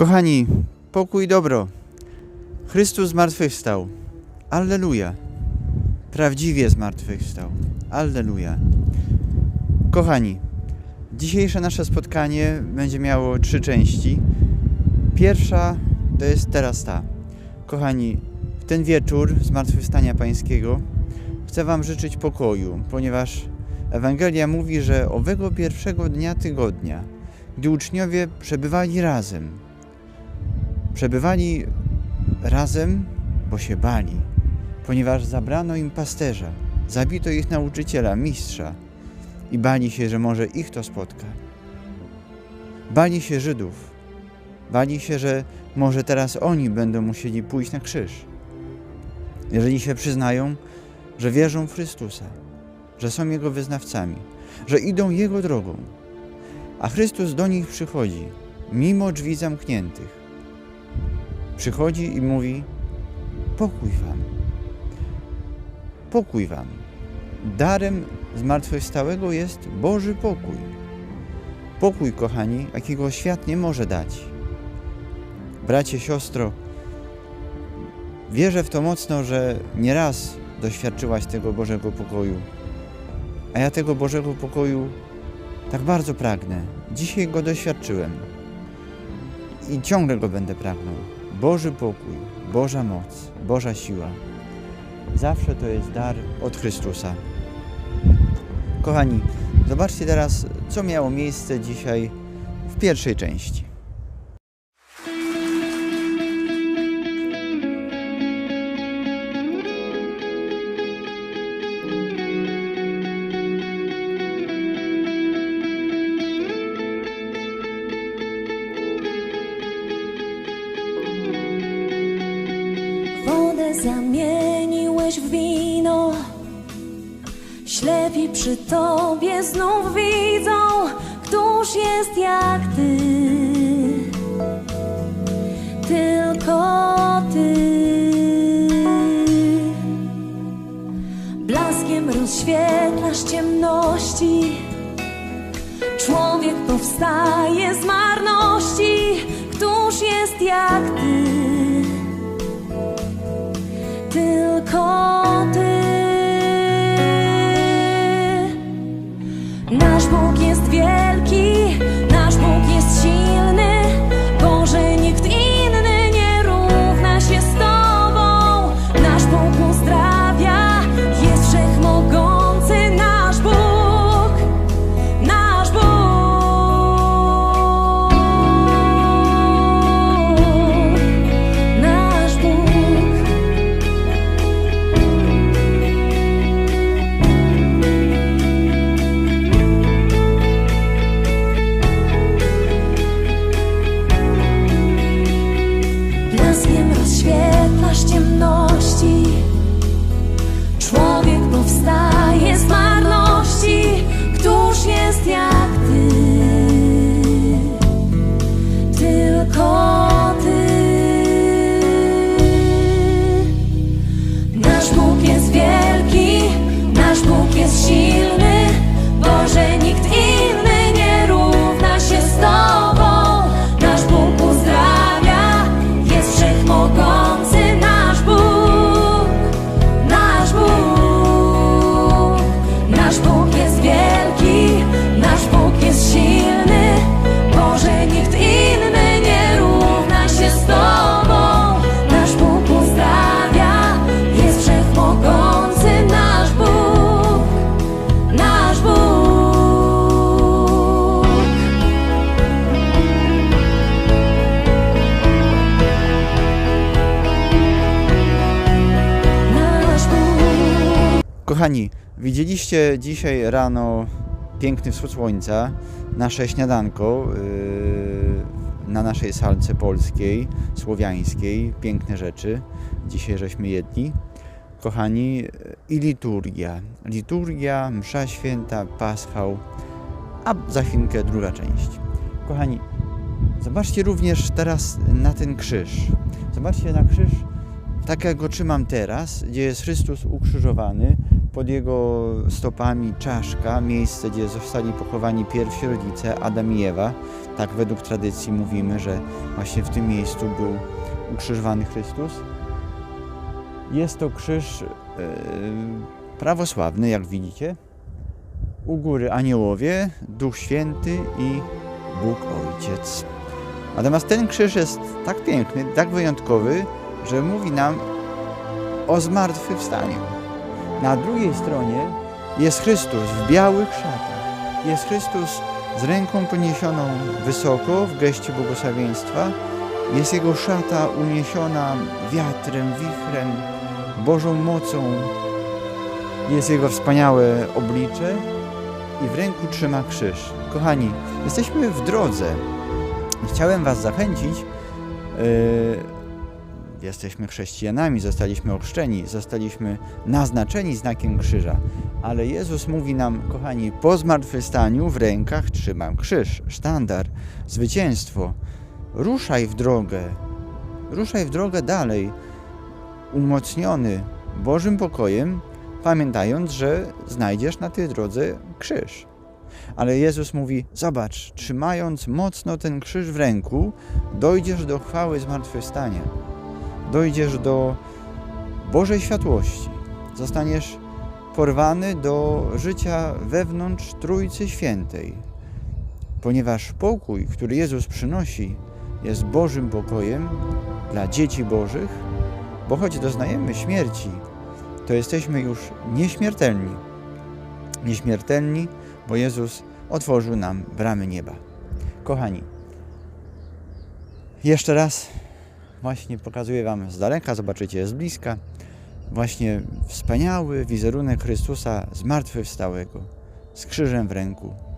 Kochani, pokój i dobro. Chrystus zmartwychwstał. Alleluja. Prawdziwie zmartwychwstał. Alleluja. Kochani, dzisiejsze nasze spotkanie będzie miało trzy części. Pierwsza to jest teraz ta. Kochani, w ten wieczór Zmartwychwstania Pańskiego chcę Wam życzyć pokoju, ponieważ Ewangelia mówi, że owego pierwszego dnia tygodnia, gdy uczniowie przebywali razem, przebywali razem, bo się bali, ponieważ zabrano im pasterza, zabito ich nauczyciela, mistrza i bali się, że może ich to spotka. Bali się Żydów, bali się, że może teraz oni będą musieli pójść na krzyż. Jeżeli się przyznają, że wierzą w Chrystusa, że są Jego wyznawcami, że idą Jego drogą, a Chrystus do nich przychodzi, mimo drzwi zamkniętych. Przychodzi i mówi: Pokój wam. Pokój wam. Darem zmartwychwstałego jest Boży pokój. Pokój, kochani, jakiego świat nie może dać. Bracie, siostro, wierzę w to mocno, że nieraz doświadczyłaś tego Bożego pokoju. A ja tego Bożego pokoju tak bardzo pragnę. Dzisiaj go doświadczyłem i ciągle go będę pragnął. Boży pokój, Boża moc, Boża siła. Zawsze to jest dar od Chrystusa. Kochani, zobaczcie teraz, co miało miejsce dzisiaj w pierwszej części. Przy tobie znów widzą, któż jest jak ty. Jest wielki Nasz Bóg jest silny Kochani, widzieliście dzisiaj rano piękny wschód słońca, nasze śniadanko yy, na naszej salce polskiej, słowiańskiej, piękne rzeczy. Dzisiaj żeśmy jedli. Kochani, i liturgia. Liturgia, msza święta, paschał, a za chwilkę druga część. Kochani, zobaczcie również teraz na ten krzyż. Zobaczcie na krzyż tak jak go trzymam teraz, gdzie jest Chrystus ukrzyżowany, pod jego stopami czaszka, miejsce, gdzie zostali pochowani pierwsi rodzice, Adam i Ewa. tak według tradycji mówimy, że właśnie w tym miejscu był ukrzyżowany Chrystus. Jest to krzyż e, prawosławny, jak widzicie. U góry aniołowie, Duch Święty i Bóg Ojciec. Natomiast ten krzyż jest tak piękny, tak wyjątkowy, że mówi nam o zmartwychwstaniu. Na drugiej stronie jest Chrystus w białych szatach. Jest Chrystus z ręką poniesioną wysoko w geście błogosławieństwa. Jest Jego szata uniesiona wiatrem, wichrem, Bożą mocą. Jest Jego wspaniałe oblicze i w ręku trzyma krzyż. Kochani, jesteśmy w drodze. Chciałem Was zachęcić. Yy, jesteśmy chrześcijanami, zostaliśmy ochrzczeni, zostaliśmy naznaczeni znakiem krzyża. Ale Jezus mówi nam, kochani, po zmartwychwstaniu w rękach trzymam krzyż, sztandar, zwycięstwo. Ruszaj w drogę, ruszaj w drogę dalej, umocniony Bożym pokojem, pamiętając, że znajdziesz na tej drodze krzyż. Ale Jezus mówi: Zobacz, trzymając mocno ten krzyż w ręku, dojdziesz do chwały zmartwychwstania. Dojdziesz do Bożej światłości. Zostaniesz porwany do życia wewnątrz Trójcy Świętej. Ponieważ pokój, który Jezus przynosi, jest Bożym pokojem dla dzieci Bożych, bo choć doznajemy śmierci, to jesteśmy już nieśmiertelni. Nieśmiertelni, bo Jezus otworzył nam bramy nieba. Kochani, jeszcze raz właśnie pokazuję Wam z daleka, zobaczycie z bliska, właśnie wspaniały wizerunek Chrystusa zmartwychwstałego, z krzyżem w ręku.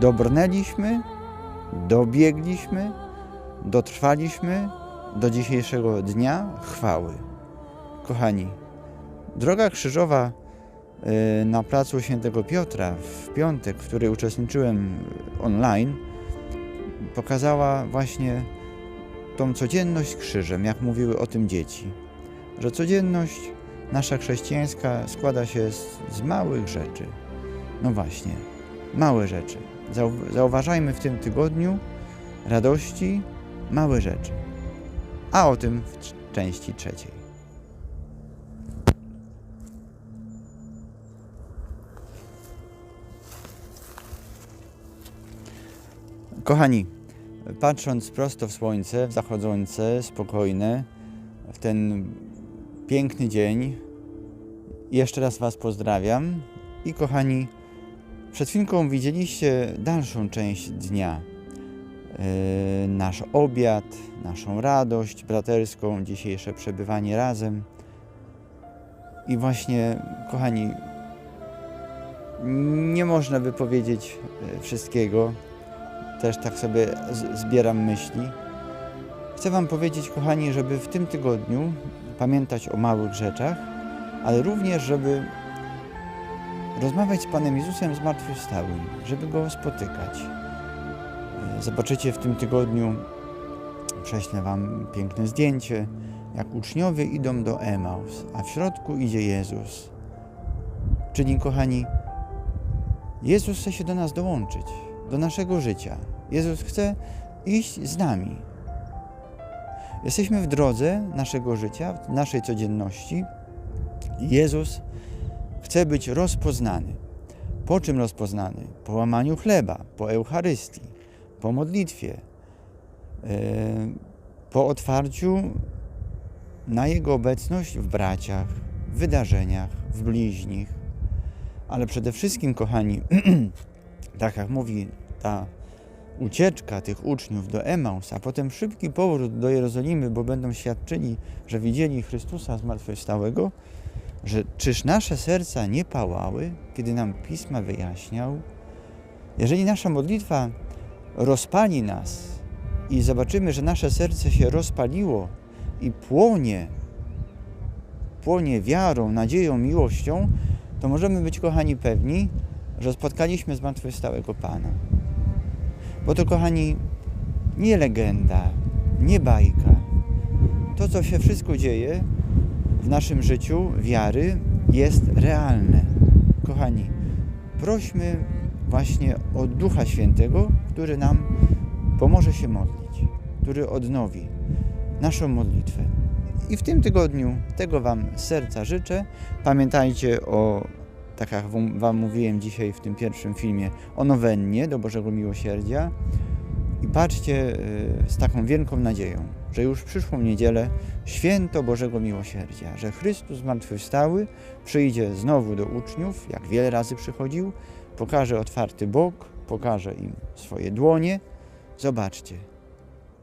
Dobrnęliśmy, dobiegliśmy, dotrwaliśmy do dzisiejszego dnia chwały. Kochani, droga krzyżowa y, na placu Świętego Piotra w piątek, w której uczestniczyłem online, pokazała właśnie tą codzienność krzyżem, jak mówiły o tym dzieci. Że codzienność nasza chrześcijańska składa się z, z małych rzeczy. No właśnie, małe rzeczy. Zau- Zauważajmy w tym tygodniu radości, małe rzeczy. A o tym w części trzeciej. Kochani, patrząc prosto w słońce, w zachodzące, spokojne, w ten piękny dzień, jeszcze raz Was pozdrawiam i kochani, przed chwilką widzieliście dalszą część dnia. Yy, nasz obiad, naszą radość braterską, dzisiejsze przebywanie razem. I właśnie, kochani, nie można wypowiedzieć yy, wszystkiego. Też tak sobie zbieram myśli. Chcę Wam powiedzieć, kochani, żeby w tym tygodniu pamiętać o małych rzeczach, ale również, żeby rozmawiać z Panem Jezusem zmartwychwstałym, żeby Go spotykać. E, Zobaczycie w tym tygodniu, prześlę Wam piękne zdjęcie, jak uczniowie idą do Emaus, a w środku idzie Jezus. Czyli, kochani, Jezus chce się do nas dołączyć, do naszego życia. Jezus chce iść z nami. Jesteśmy w drodze naszego życia, w naszej codzienności. Jezus chce być rozpoznany. Po czym rozpoznany? Po łamaniu chleba, po Eucharystii, po modlitwie, yy, po otwarciu na Jego obecność w braciach, w wydarzeniach, w bliźnich. Ale przede wszystkim, kochani, tak jak mówi ta ucieczka tych uczniów do Emaus, a potem szybki powrót do Jerozolimy, bo będą świadczyli, że widzieli Chrystusa zmartwychwstałego, że czyż nasze serca nie pałały, kiedy nam Pisma wyjaśniał? Jeżeli nasza modlitwa rozpali nas i zobaczymy, że nasze serce się rozpaliło i płonie, płonie wiarą, nadzieją, miłością, to możemy być, kochani, pewni, że spotkaliśmy zmartwychwstałego Pana. Bo to, kochani, nie legenda, nie bajka. To, co się wszystko dzieje w naszym życiu wiary, jest realne. Kochani, prośmy właśnie o Ducha Świętego, który nam pomoże się modlić, który odnowi naszą modlitwę. I w tym tygodniu tego Wam serca życzę. Pamiętajcie o, tak jak wam- Wam mówiłem dzisiaj w tym pierwszym filmie, o nowennie do Bożego Miłosierdzia. I patrzcie y, z taką wielką nadzieją, że już przyszłą niedzielę święto Bożego Miłosierdzia, że Chrystus zmartwychwstały przyjdzie znowu do uczniów, jak wiele razy przychodził, pokaże otwarty bok, pokaże im swoje dłonie. Zobaczcie,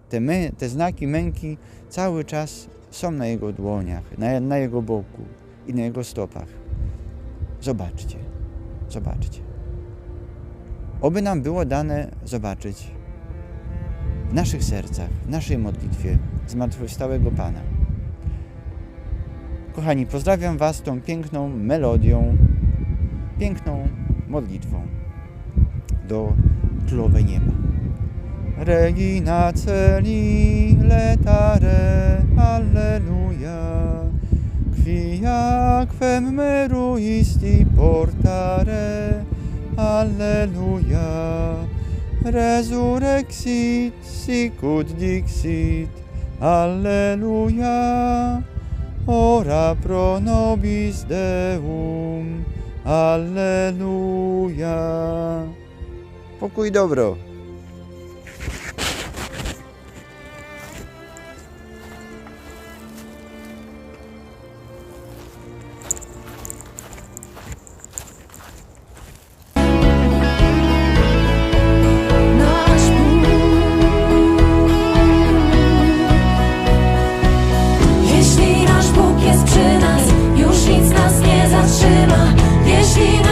te, te znaki męki cały czas są na jego dłoniach, na, na jego boku i na jego stopach. Zobaczcie, zobaczcie. Oby nam było dane zobaczyć w naszych sercach, w naszej modlitwie zmartwychwstałego Pana. Kochani, pozdrawiam Was tą piękną melodią, piękną modlitwą do Królowej Nieba. Regina celi letare, alleluja. Quia quem meruisti portare, alleluja. Resurrexit sicut dixit, alleluja. Ora pro nobis Deum, alleluja. Pokój dobro. Jeśli